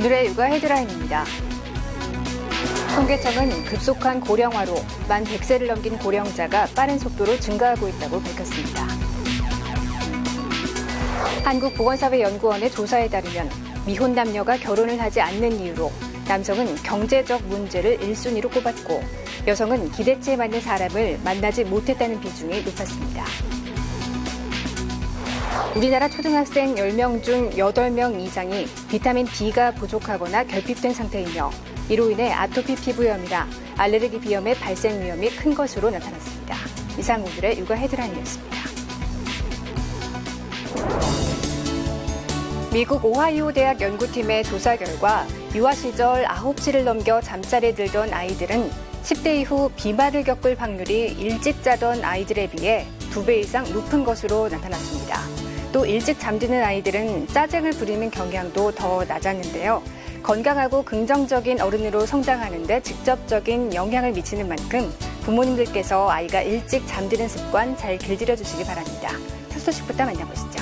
오늘의 육아 헤드라인입니다. 통계청은 급속한 고령화로 만 100세를 넘긴 고령자가 빠른 속도로 증가하고 있다고 밝혔습니다. 한국보건사회연구원의 조사에 따르면 미혼 남녀가 결혼을 하지 않는 이유로 남성은 경제적 문제를 1순위로 꼽았고 여성은 기대치에 맞는 사람을 만나지 못했다는 비중이 높았습니다. 우리나라 초등학생 10명 중 8명 이상이 비타민 D가 부족하거나 결핍된 상태이며 이로 인해 아토피 피부염이나 알레르기 비염의 발생 위험이 큰 것으로 나타났습니다. 이상 오늘의 육아 헤드라인이었습니다. 미국 오하이오 대학 연구팀의 조사 결과 유아 시절 9시를 넘겨 잠자리에 들던 아이들은 10대 이후 비만을 겪을 확률이 일찍 자던 아이들에 비해 2배 이상 높은 것으로 나타났습니다. 또 일찍 잠드는 아이들은 짜증을 부리는 경향도 더 낮았는데요. 건강하고 긍정적인 어른으로 성장하는데 직접적인 영향을 미치는 만큼 부모님들께서 아이가 일찍 잠드는 습관 잘 길들여 주시기 바랍니다. 첫 소식부터 만나보시죠.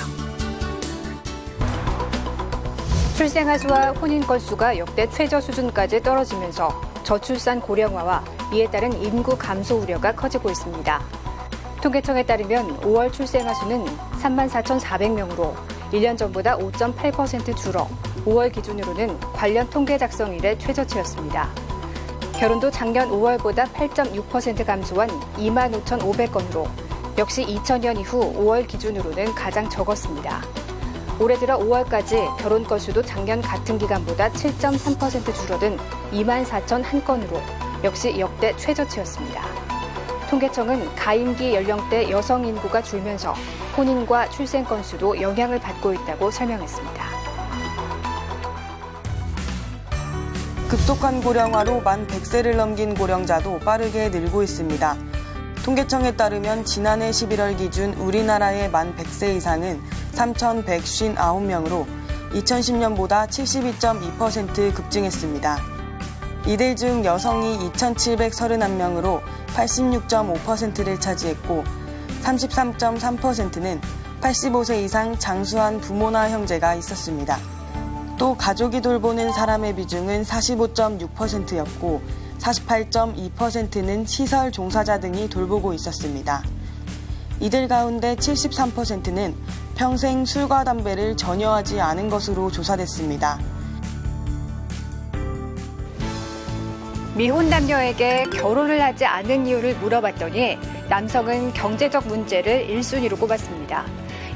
출생아 수와 혼인 건수가 역대 최저 수준까지 떨어지면서 저출산 고령화와 이에 따른 인구 감소 우려가 커지고 있습니다. 통계청에 따르면 5월 출생아 수는 34,400명으로 1년 전보다 5.8% 줄어 5월 기준으로는 관련 통계 작성 이래 최저치였습니다. 결혼도 작년 5월보다 8.6% 감소한 25,500건으로 역시 2000년 이후 5월 기준으로는 가장 적었습니다. 올해 들어 5월까지 결혼 건수도 작년 같은 기간보다 7.3% 줄어든 24,001건으로 역시 역대 최저치였습니다. 통계청은 가임기 연령대 여성 인구가 줄면서 혼인과 출생 건수도 영향을 받고 있다고 설명했습니다. 급속한 고령화로 만 100세를 넘긴 고령자도 빠르게 늘고 있습니다. 통계청에 따르면 지난해 11월 기준 우리나라의 만 100세 이상은 3,159명으로 2010년보다 72.2% 급증했습니다. 이들 중 여성이 2,731명으로 86.5%를 차지했고 33.3%는 85세 이상 장수한 부모나 형제가 있었습니다. 또 가족이 돌보는 사람의 비중은 45.6%였고 48.2%는 시설 종사자 등이 돌보고 있었습니다. 이들 가운데 73%는 평생 술과 담배를 전혀 하지 않은 것으로 조사됐습니다. 미혼 남녀에게 결혼을 하지 않은 이유를 물어봤더니 남성은 경제적 문제를 1순위로 꼽았습니다.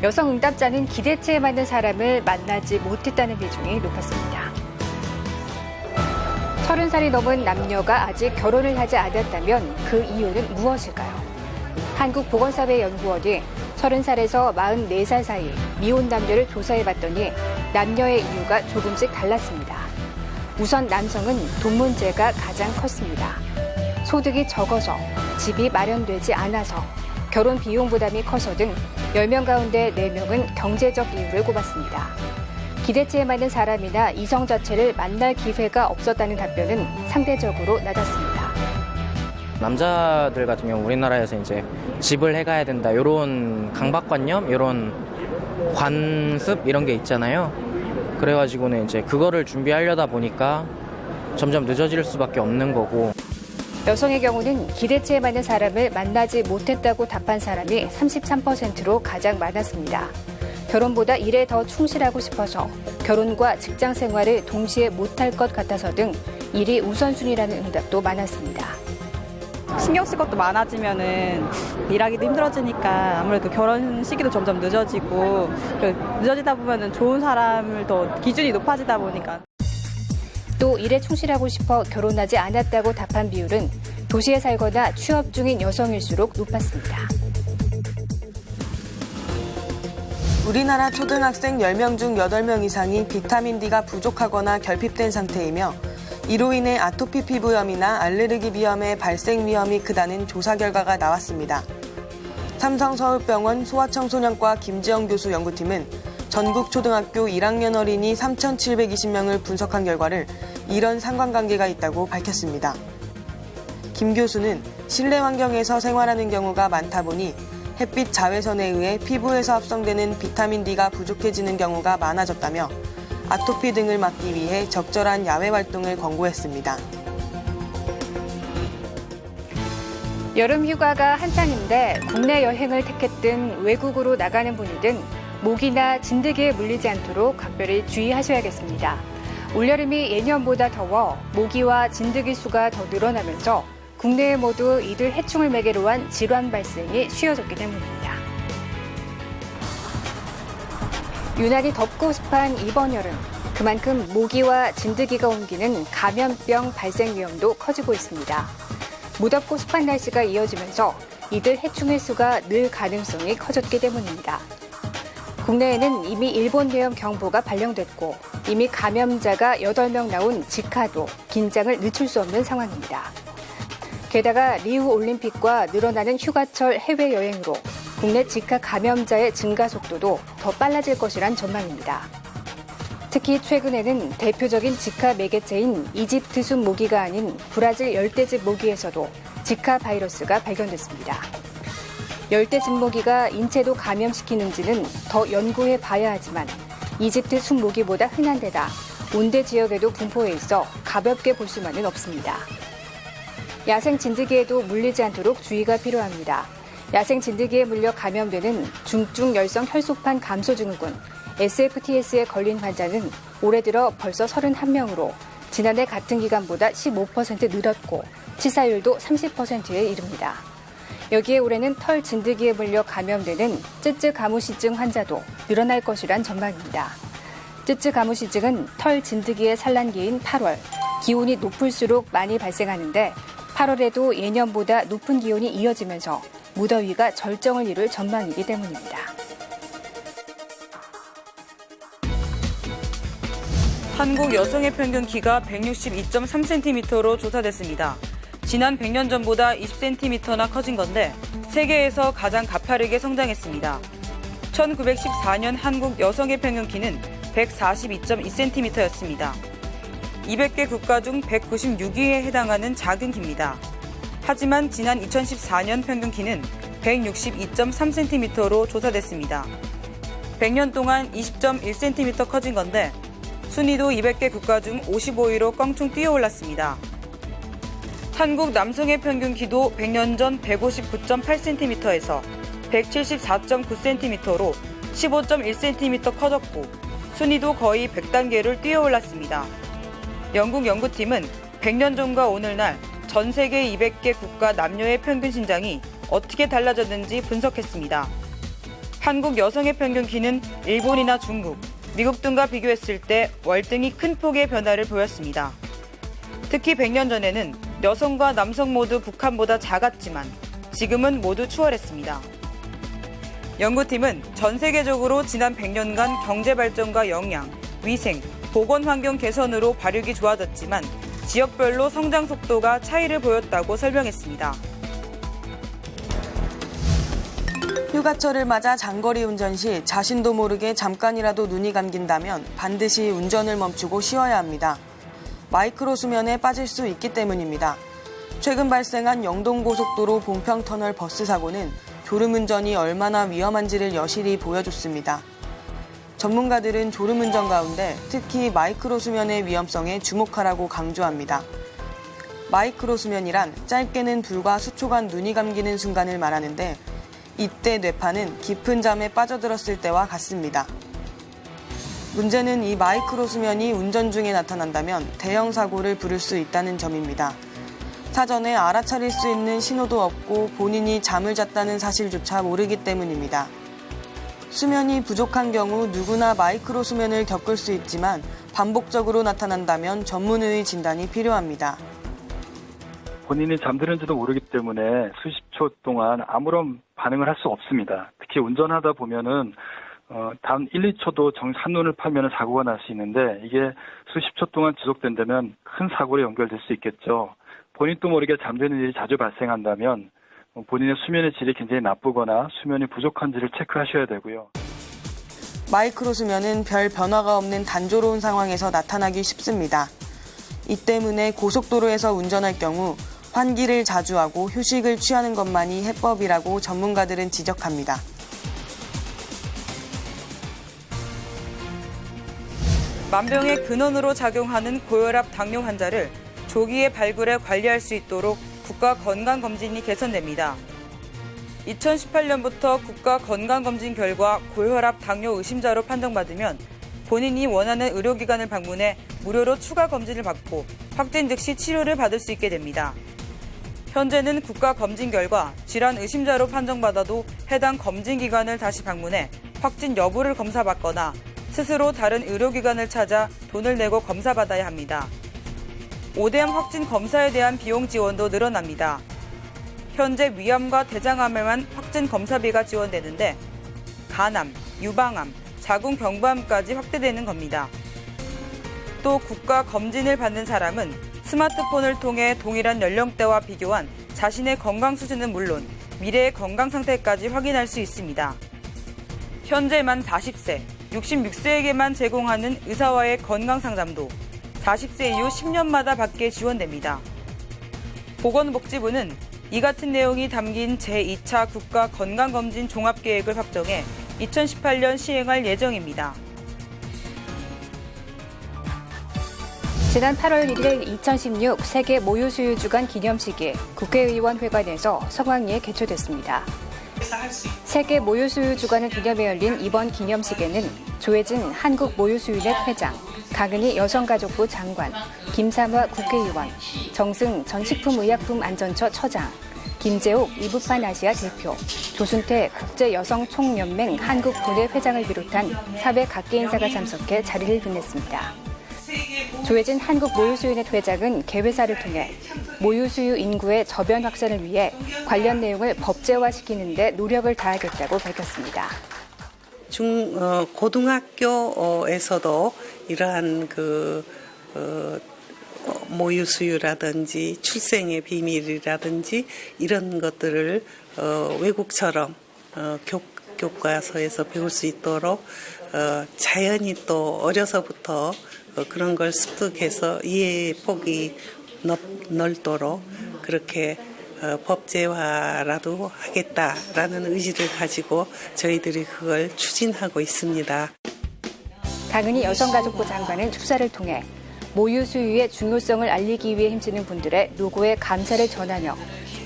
여성 응답자는 기대치에 맞는 사람을 만나지 못했다는 비중이 높았습니다. 30살이 넘은 남녀가 아직 결혼을 하지 않았다면 그 이유는 무엇일까요? 한국보건사회연구원이 30살에서 44살 사이 미혼 남녀를 조사해봤더니 남녀의 이유가 조금씩 달랐습니다. 우선 남성은 돈 문제가 가장 컸습니다. 소득이 적어서, 집이 마련되지 않아서, 결혼 비용 부담이 커서 등 10명 가운데 4명은 경제적 이유를 꼽았습니다. 기대치에 맞는 사람이나 이성 자체를 만날 기회가 없었다는 답변은 상대적으로 낮았습니다. 남자들 같은 경우 우리나라에서 이제 집을 해가야 된다 이런 강박관념 이런 관습 이런 게 있잖아요. 그래가지고는 이제 그거를 준비하려다 보니까 점점 늦어질 수밖에 없는 거고 여성의 경우는 기대치에 맞는 사람을 만나지 못했다고 답한 사람이 33%로 가장 많았습니다. 결혼보다 일에 더 충실하고 싶어서 결혼과 직장 생활을 동시에 못할 것 같아서 등 일이 우선순위라는 응답도 많았습니다. 신경 쓸 것도 많아지면은 일하기도 힘들어지니까 아무래도 결혼 시기도 점점 늦어지고 그리고 늦어지다 보면은 좋은 사람을 더 기준이 높아지다 보니까 또 일에 충실하고 싶어 결혼하지 않았다고 답한 비율은 도시에 살거나 취업 중인 여성일수록 높았습니다. 우리나라 초등학생 10명 중 8명 이상이 비타민 D가 부족하거나 결핍된 상태이며 이로 인해 아토피 피부염이나 알레르기 비염의 발생 위험이 크다는 조사 결과가 나왔습니다. 삼성서울병원 소아청소년과 김지영 교수 연구팀은 전국 초등학교 1학년 어린이 3,720명을 분석한 결과를 이런 상관관계가 있다고 밝혔습니다. 김 교수는 실내 환경에서 생활하는 경우가 많다 보니 햇빛 자외선에 의해 피부에서 합성되는 비타민 D가 부족해지는 경우가 많아졌다며 아토피 등을 막기 위해 적절한 야외 활동을 권고했습니다. 여름 휴가가 한창인데 국내 여행을 택했든 외국으로 나가는 분이든 모기나 진드기에 물리지 않도록 각별히 주의하셔야겠습니다. 올여름이 예년보다 더워 모기와 진드기 수가 더 늘어나면서 국내에 모두 이들 해충을 매개로 한 질환 발생이 쉬워졌기 때문입니다. 유난히 덥고 습한 이번 여름. 그만큼 모기와 진드기가 옮기는 감염병 발생 위험도 커지고 있습니다. 무덥고 습한 날씨가 이어지면서 이들 해충의 수가 늘 가능성이 커졌기 때문입니다. 국내에는 이미 일본 대형 경보가 발령됐고 이미 감염자가 8명 나온 지카도 긴장을 늦출 수 없는 상황입니다. 게다가 리우 올림픽과 늘어나는 휴가철 해외여행으로 국내 지카 감염자의 증가 속도도 더 빨라질 것이란 전망입니다. 특히 최근에는 대표적인 지카 매개체인 이집트 숲 모기가 아닌 브라질 열대집 모기에서도 지카 바이러스가 발견됐습니다. 열대집 모기가 인체도 감염시키는지는 더 연구해 봐야 하지만 이집트 숲 모기보다 흔한 데다 온대 지역에도 분포해 있어 가볍게 볼 수만은 없습니다. 야생 진드기에도 물리지 않도록 주의가 필요합니다. 야생 진드기에 물려 감염되는 중증 열성 혈소판 감소 증후군 SFTS에 걸린 환자는 올해 들어 벌써 31명으로 지난해 같은 기간보다 15% 늘었고 치사율도 30%에 이릅니다. 여기에 올해는 털 진드기에 물려 감염되는 쯔쯔 가무시증 환자도 늘어날 것이란 전망입니다. 쯔쯔 가무시증은 털 진드기의 산란기인 8월, 기온이 높을수록 많이 발생하는데 8월에도 예년보다 높은 기온이 이어지면서 무더위가 절정을 이룰 전망이기 때문입니다. 한국 여성의 평균 키가 162.3cm로 조사됐습니다. 지난 100년 전보다 20cm나 커진 건데 세계에서 가장 가파르게 성장했습니다. 1914년 한국 여성의 평균 키는 142.2cm였습니다. 200개 국가 중 196위에 해당하는 작은 키입니다. 하지만 지난 2014년 평균 키는 162.3cm로 조사됐습니다. 100년 동안 20.1cm 커진 건데 순위도 200개 국가 중 55위로 껑충 뛰어올랐습니다. 한국 남성의 평균 키도 100년 전 159.8cm에서 174.9cm로 15.1cm 커졌고 순위도 거의 100단계를 뛰어올랐습니다. 영국 연구팀은 100년 전과 오늘날 전 세계 200개 국가 남녀의 평균 신장이 어떻게 달라졌는지 분석했습니다. 한국 여성의 평균 키는 일본이나 중국, 미국 등과 비교했을 때 월등히 큰 폭의 변화를 보였습니다. 특히 100년 전에는 여성과 남성 모두 북한보다 작았지만 지금은 모두 추월했습니다. 연구팀은 전 세계적으로 지난 100년간 경제 발전과 영양, 위생, 보건 환경 개선으로 발육이 좋아졌지만 지역별로 성장 속도가 차이를 보였다고 설명했습니다. 휴가철을 맞아 장거리 운전 시 자신도 모르게 잠깐이라도 눈이 감긴다면 반드시 운전을 멈추고 쉬어야 합니다. 마이크로 수면에 빠질 수 있기 때문입니다. 최근 발생한 영동고속도로 봉평터널 버스 사고는 졸음 운전이 얼마나 위험한지를 여실히 보여줬습니다. 전문가들은 졸음 운전 가운데 특히 마이크로 수면의 위험성에 주목하라고 강조합니다. 마이크로 수면이란 짧게는 불과 수초간 눈이 감기는 순간을 말하는데 이때 뇌파는 깊은 잠에 빠져들었을 때와 같습니다. 문제는 이 마이크로 수면이 운전 중에 나타난다면 대형 사고를 부를 수 있다는 점입니다. 사전에 알아차릴 수 있는 신호도 없고 본인이 잠을 잤다는 사실조차 모르기 때문입니다. 수면이 부족한 경우 누구나 마이크로 수면을 겪을 수 있지만 반복적으로 나타난다면 전문의의 진단이 필요합니다. 본인이 잠드는지도 모르기 때문에 수십 초 동안 아무런 반응을 할 수 없습니다. 특히 운전하다 보면은 어, 단 1, 2초도 정 한눈을 팔면 사고가 날 수 있는데 이게 수십 초 동안 지속된다면 큰 사고로 연결될 수 있겠죠. 본인도 모르게 잠드는 일이 자주 발생한다면 어, 본인의 수면의 질이 굉장히 나쁘거나 수면이 부족한지를 체크하셔야 되고요. 마이크로 수면은 별 변화가 없는 단조로운 상황에서 나타나기 쉽습니다. 이 때문에 고속도로에서 운전할 경우 환기를 자주 하고 휴식을 취하는 것만이 해법이라고 전문가들은 지적합니다. 만병의 근원으로 작용하는 고혈압 당뇨 환자를 조기에 발굴해 관리할 수 있도록 국가 건강검진이 개선됩니다. 2018년부터 국가 건강검진 결과 고혈압 당뇨 의심자로 판정받으면 본인이 원하는 의료기관을 방문해 무료로 추가 검진을 받고 확진 즉시 치료를 받을 수 있게 됩니다. 현재는 국가 검진 결과 질환 의심자로 판정받아도 해당 검진 기관을 다시 방문해 확진 여부를 검사받거나 스스로 다른 의료기관을 찾아 돈을 내고 검사받아야 합니다. 5대암 확진 검사에 대한 비용 지원도 늘어납니다. 현재 위암과 대장암에만 확진 검사비가 지원되는데 간암, 유방암, 자궁 경부암까지 확대되는 겁니다. 또 국가 검진을 받는 사람은 스마트폰을 통해 동일한 연령대와 비교한 자신의 건강 수준은 물론 미래의 건강 상태까지 확인할 수 있습니다. 현재 만 40세, 66세에게만 제공하는 의사와의 건강 상담도 40세 이후 10년마다 받게 지원됩니다. 보건복지부는 이 같은 내용이 담긴 제2차 국가 건강검진 종합계획을 확정해 2018년 시행할 예정입니다. 지난 8월 1일 2016 세계 모유수유 주간 기념식이 국회의원 회관에서 성황리에 개최됐습니다. 세계 모유수유 주간을 기념해 열린 이번 기념식에는 조혜진 한국모유수유넷 회장, 강은희 여성가족부 장관, 김삼화 국회의원, 정승 전식품의약품안전처 처장, 김재옥 이부판 아시아 대표, 조순태 국제여성총연맹 한국분회 회장을 비롯한 사회 각계 인사가 참석해 자리를 빛냈습니다. 조혜진 한국모유수유넷 회장은 개회사를 통해 모유수유 인구의 저변 확산을 위해 관련 내용을 법제화시키는 데 노력을 다하겠다고 밝혔습니다. 중 어, 고등학교에서도 이러한 그 어, 어, 모유 수유라든지 출생의 비밀이라든지 이런 것들을 어, 외국처럼 어, 교, 교과서에서 배울 수 있도록 어, 자연히 또 어려서부터 어, 그런 걸 습득해서 이해의 폭이 넓, 넓도록 그렇게 어, 법제화라도 하겠다라는 의지를 가지고 저희들이 그걸 추진하고 있습니다. 강은희 여성가족부 장관은 축사를 통해 모유 수유의 중요성을 알리기 위해 힘쓰는 분들의 노고에 감사를 전하며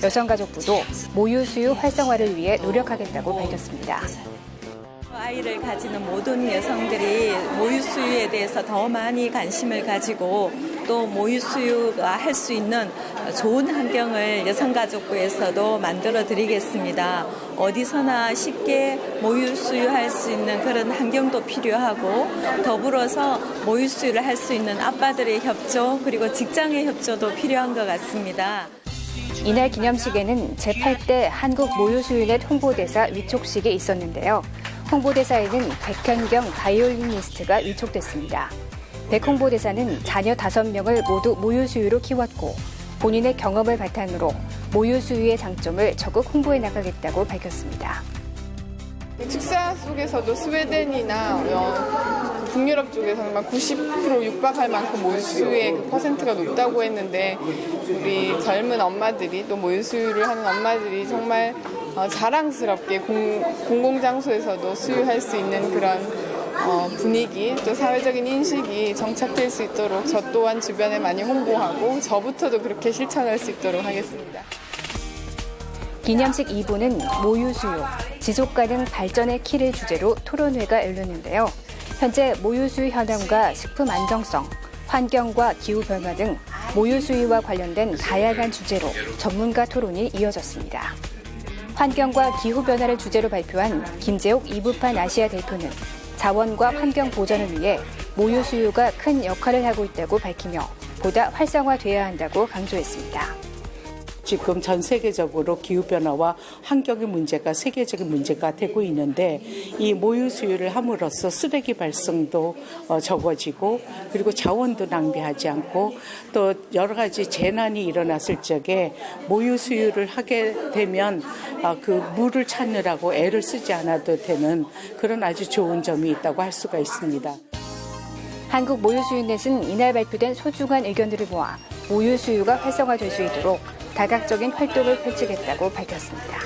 여성가족부도 모유 수유 활성화를 위해 노력하겠다고 밝혔습니다. 아이를 가지는 모든 여성들이 모유 수유에 대해서 더 많이 관심을 가지고 또 모유 수유가 할 수 있는 좋은 환경을 여성가족부에서도 만들어 드리겠습니다. 어디서나 쉽게 모유 수유할 수 있는 그런 환경도 필요하고 더불어서 모유 수유를 할 수 있는 아빠들의 협조 그리고 직장의 협조도 필요한 것 같습니다. 이날 기념식에는 제8대 한국 모유수유넷 홍보대사 위촉식이 있었는데요. 홍보대사에는 백현경 바이올리니스트가 위촉됐습니다. 백 홍보대사는 자녀 5명을 모두 모유수유로 키웠고 본인의 경험을 바탕으로 모유수유의 장점을 적극 홍보해 나가겠다고 밝혔습니다. 축사 속에서도 스웨덴이나 어, 북유럽 쪽에서는 막 90% 육박할 만큼 모유수유의 그 퍼센트가 높다고 했는데 우리 젊은 엄마들이 또 모유수유를 하는 엄마들이 정말 어, 자랑스럽게 공, 공공장소에서도 수유할 수 있는 그런 어, 분위기 또 사회적인 인식이 정착될 수 있도록 저 또한 주변에 많이 홍보하고 저부터도 그렇게 실천할 수 있도록 하겠습니다. 기념식 2부는 모유수유, 지속 가능 발전의 키를 주제로 토론회가 열렸는데요. 현재 모유수유 현황과 식품 안정성, 환경과 기후 변화 등 모유수유와 관련된 다양한 주제로 전문가 토론이 이어졌습니다. 환경과 기후 변화를 주제로 발표한 김재옥 이부판 아시아 대표는 자원과 환경 보전을 위해 모유 수유가 큰 역할을 하고 있다고 밝히며 보다 활성화돼야 한다고 강조했습니다. 지금 전 세계적으로 기후변화와 환경의 문제가 세계적인 문제가 되고 있는데 이 모유 수유를 함으로써 쓰레기 발생도 어, 적어지고 그리고 자원도 낭비하지 않고 또 여러 가지 재난이 일어났을 적에 모유 수유를 하게 되면 아, 그 물을 찾느라고 애를 쓰지 않아도 되는 그런 아주 좋은 점이 있다고 할 수가 있습니다. 한국 모유수유넷은 이날 발표된 소중한 의견들을 모아 모유수유가 활성화될 수 있도록 다각적인 활동을 펼치겠다고 밝혔습니다.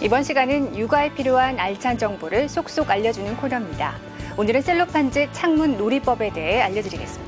이번 시간은 육아에 필요한 알찬 정보를 쏙쏙 알려주는 코너입니다. 오늘은 셀로판즈 창문 놀이법에 대해 알려드리겠습니다.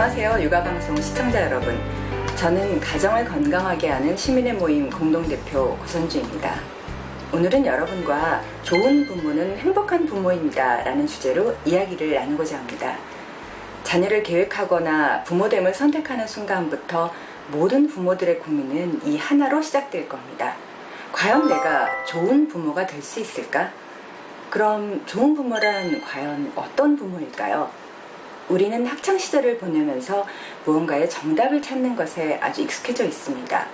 안녕하세요. 육아방송 시청자 여러분. 저는 가정을 건강하게 하는 시민의 모임 공동대표 고선주입니다. 오늘은 여러분과 좋은 부모는 행복한 부모입니다. 라는 주제로 이야기를 나누고자 합니다. 자녀를 계획하거나 부모됨을 선택하는 순간부터 모든 부모들의 고민은 이 하나로 시작될 겁니다. 과연 내가 좋은 부모가 될 수 있을까? 그럼 좋은 부모란 과연 어떤 부모일까요? 우리는 학창 시절을 보내면서 무언가의 정답을 찾는 것에 아주 익숙해져 있습니다.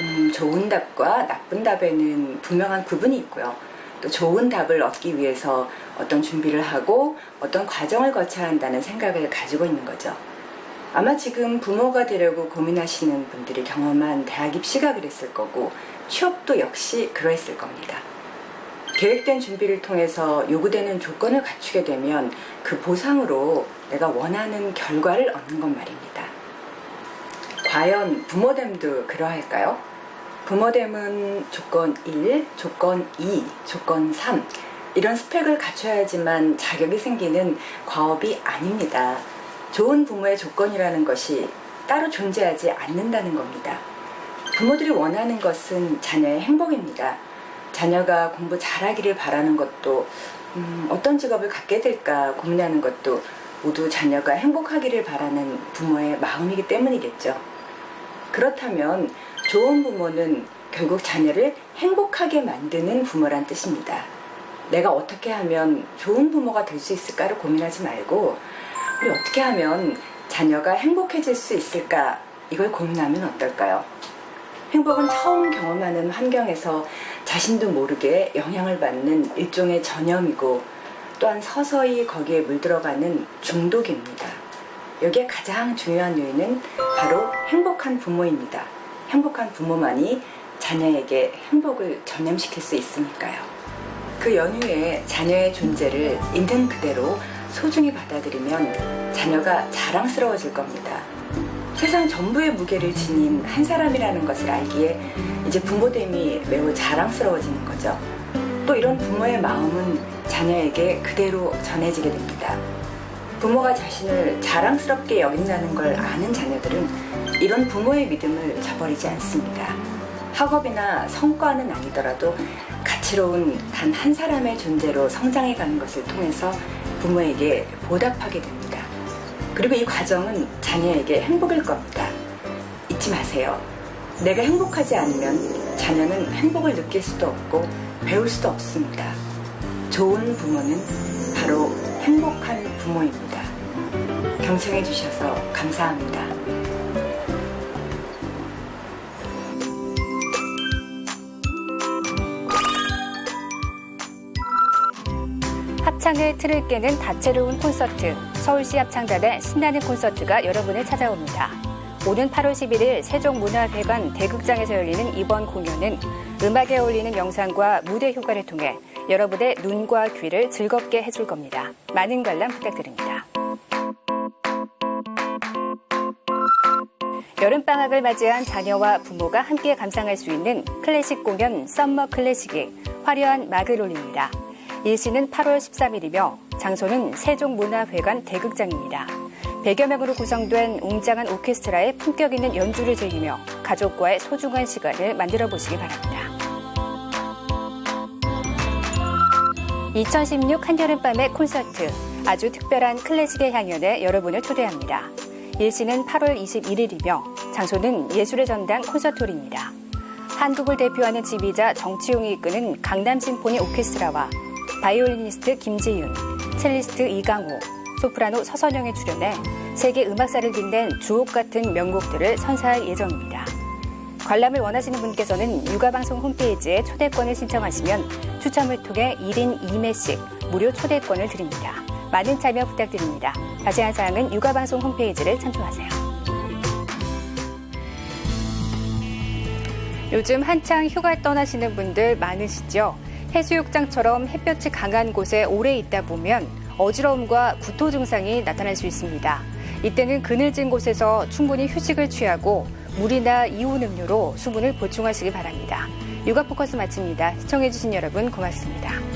음, 좋은 답과 나쁜 답에는 분명한 구분이 있고요. 또 좋은 답을 얻기 위해서 어떤 준비를 하고 어떤 과정을 거쳐야 한다는 생각을 가지고 있는 거죠. 아마 지금 부모가 되려고 고민하시는 분들이 경험한 대학 입시가 그랬을 거고 취업도 역시 그러했을 겁니다. 계획된 준비를 통해서 요구되는 조건을 갖추게 되면 그 보상으로 내가 원하는 결과를 얻는 것 말입니다. 과연 부모됨도 그러할까요? 부모됨은 조건 1, 조건 2, 조건 3 이런 스펙을 갖춰야지만 자격이 생기는 과업이 아닙니다. 좋은 부모의 조건이라는 것이 따로 존재하지 않는다는 겁니다. 부모들이 원하는 것은 자녀의 행복입니다. 자녀가 공부 잘하기를 바라는 것도 음, 어떤 직업을 갖게 될까 고민하는 것도 모두 자녀가 행복하기를 바라는 부모의 마음이기 때문이겠죠. 그렇다면 좋은 부모는 결국 자녀를 행복하게 만드는 부모란 뜻입니다. 내가 어떻게 하면 좋은 부모가 될 수 있을까를 고민하지 말고 우리 어떻게 하면 자녀가 행복해질 수 있을까 이걸 고민하면 어떨까요? 행복은 처음 경험하는 환경에서 자신도 모르게 영향을 받는 일종의 전염이고 또한 서서히 거기에 물들어가는 중독입니다. 여기에 가장 중요한 요인은 바로 행복한 부모입니다. 행복한 부모만이 자녀에게 행복을 전염시킬 수 있으니까요. 그 연후에 자녀의 존재를 있는 그대로 소중히 받아들이면 자녀가 자랑스러워질 겁니다. 세상 전부의 무게를 지닌 한 사람이라는 것을 알기에 이제 부모됨이 매우 자랑스러워지는 거죠. 또 이런 부모의 마음은 자녀에게 그대로 전해지게 됩니다. 부모가 자신을 자랑스럽게 여긴다는 걸 아는 자녀들은 이런 부모의 믿음을 저버리지 않습니다. 학업이나 성과는 아니더라도 가치로운 단 한 사람의 존재로 성장해 가는 것을 통해서 부모에게 보답하게 됩니다. 그리고 이 과정은 자녀에게 행복일 겁니다. 잊지 마세요. 내가 행복하지 않으면 자녀는 행복을 느낄 수도 없고 배울 수도 없습니다. 좋은 부모는 바로 행복한 부모입니다. 경청해 주셔서 감사합니다. 합창의 틀을 깨는 다채로운 콘서트, 서울시 합창단의 신나는 콘서트가 여러분을 찾아옵니다. 오는 8월 11일 세종문화회관 대극장에서 열리는 이번 공연은 음악에 어울리는 영상과 무대 효과를 통해 여러분의 눈과 귀를 즐겁게 해줄 겁니다. 많은 관람 부탁드립니다. 여름방학을 맞이한 자녀와 부모가 함께 감상할 수 있는 클래식 공연 썸머 클래식이 화려한 막을 올립니다. 일시는 8월 13일이며 장소는 세종문화회관 대극장입니다. 100여 명으로 구성된 웅장한 오케스트라의 품격 있는 연주를 즐기며 가족과의 소중한 시간을 만들어 보시기 바랍니다. 2016 한여름밤의 콘서트, 아주 특별한 클래식의 향연에 여러분을 초대합니다. 일시는 8월 21일이며 장소는 예술의 전당 콘서트홀입니다. 한국을 대표하는 지휘자 정치용이 이끄는 강남 심포니 오케스트라와 바이올리니스트 김지윤, 첼리스트 이강호, 소프라노 서선영의 출연에 세계 음악사를 빛낸 주옥 같은 명곡들을 선사할 예정입니다. 관람을 원하시는 분께서는 육아방송 홈페이지에 초대권을 신청하시면 추첨을 통해 1인 2매씩 무료 초대권을 드립니다. 많은 참여 부탁드립니다. 자세한 사항은 육아방송 홈페이지를 참조하세요. 요즘 한창 휴가 떠나시는 분들 많으시죠? 해수욕장처럼 햇볕이 강한 곳에 오래 있다 보면 어지러움과 구토 증상이 나타날 수 있습니다. 이때는 그늘진 곳에서 충분히 휴식을 취하고 물이나 이온 음료로 수분을 보충하시기 바랍니다. 육아 포커스 마칩니다. 시청해주신 여러분 고맙습니다.